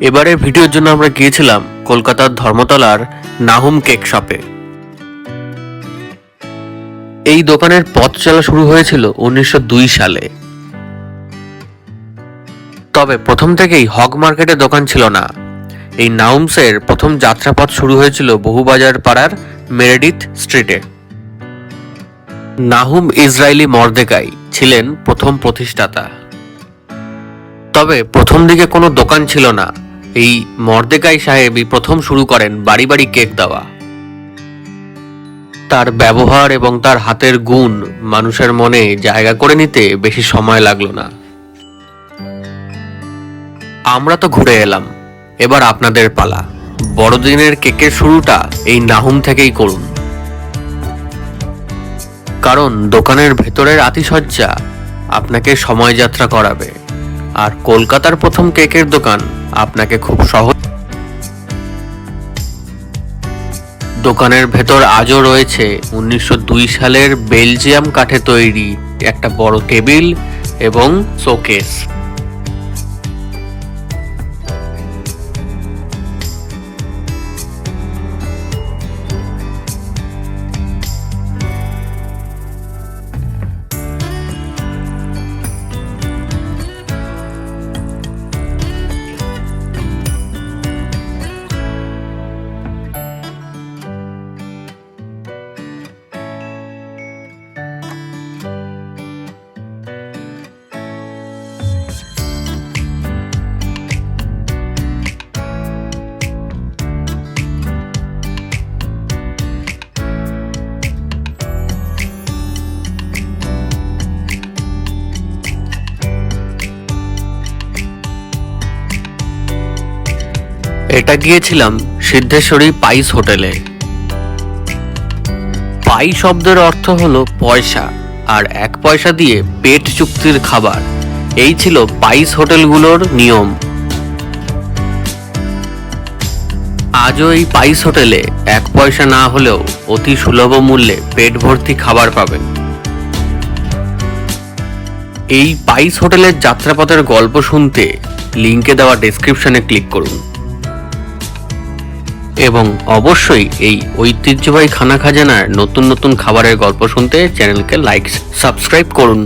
এবারের ভিডিওর জন্য আমরা গিয়েছিলাম কলকাতার ধর্মতলার নাহুম কেক শপে। এই দোকানের পথ চলা শুরু হয়েছিল উনিশশো দুই সালে। তবে প্রথম থেকেই হক মার্কেটে দোকান ছিল না। এই নাউমসের প্রথম যাত্রাপথ শুরু হয়েছিল বহুবাজার পাড়ার মেরেডিথ স্ট্রিটে। নাহুম ইসরায়েলি মর্দেকাই ছিলেন প্রথম প্রতিষ্ঠাতা। তবে প্রথম দিকে কোনো দোকান ছিল না। এই মর্দেকাই সাহেবই প্রথম শুরু করেন বাড়ি বাড়ি কেক দেওয়া। তার ব্যবহার এবং তার হাতের গুণ মানুষের মনে জায়গা করে নিতে বেশি সময় লাগল না। আমরা তো ঘুরে এলাম, এবার আপনাদের পালা। বড়দিনের কেকের শুরুটা এই নাহুম থেকেই করুন। কারণ দোকানের ভেতরের আতিসজ্জা আপনাকে সময় যাত্রা করাবে। আর কলকাতার প্রথম কেকের দোকান আপনাকে খুব সহজ দোকানের ভেতর আজও রয়েছে উনিশশো দুই সালের বেলজিয়াম কাঠে তৈরি একটা বড় টেবিল এবং শোকেস। এটা গিয়েছিলাম সিদ্ধেশ্বরী পাইস হোটেলে। পাই শব্দের অর্থ হলো পয়সা, আর এক পয়সা দিয়ে পেট চুক্তির খাবার। এই ছিল পাইস হোটেলগুলোর নিয়ম। আজও এই পাইস হোটেলে এক পয়সা না হলেও অতি সুলভ মূল্যে পেট ভর্তি খাবার পাবেন। এই পাইস হোটেলের যাত্রাপথের গল্প শুনতে লিঙ্কে দেওয়া ডেসক্রিপশনে ক্লিক করুন। এবং অবশ্যই এই ঐতিহ্যবাহী খানা খাজানার নতুন নতুন খাবারের গল্প শুনতে চ্যানেলকে লাইক সাবস্ক্রাইব করুন।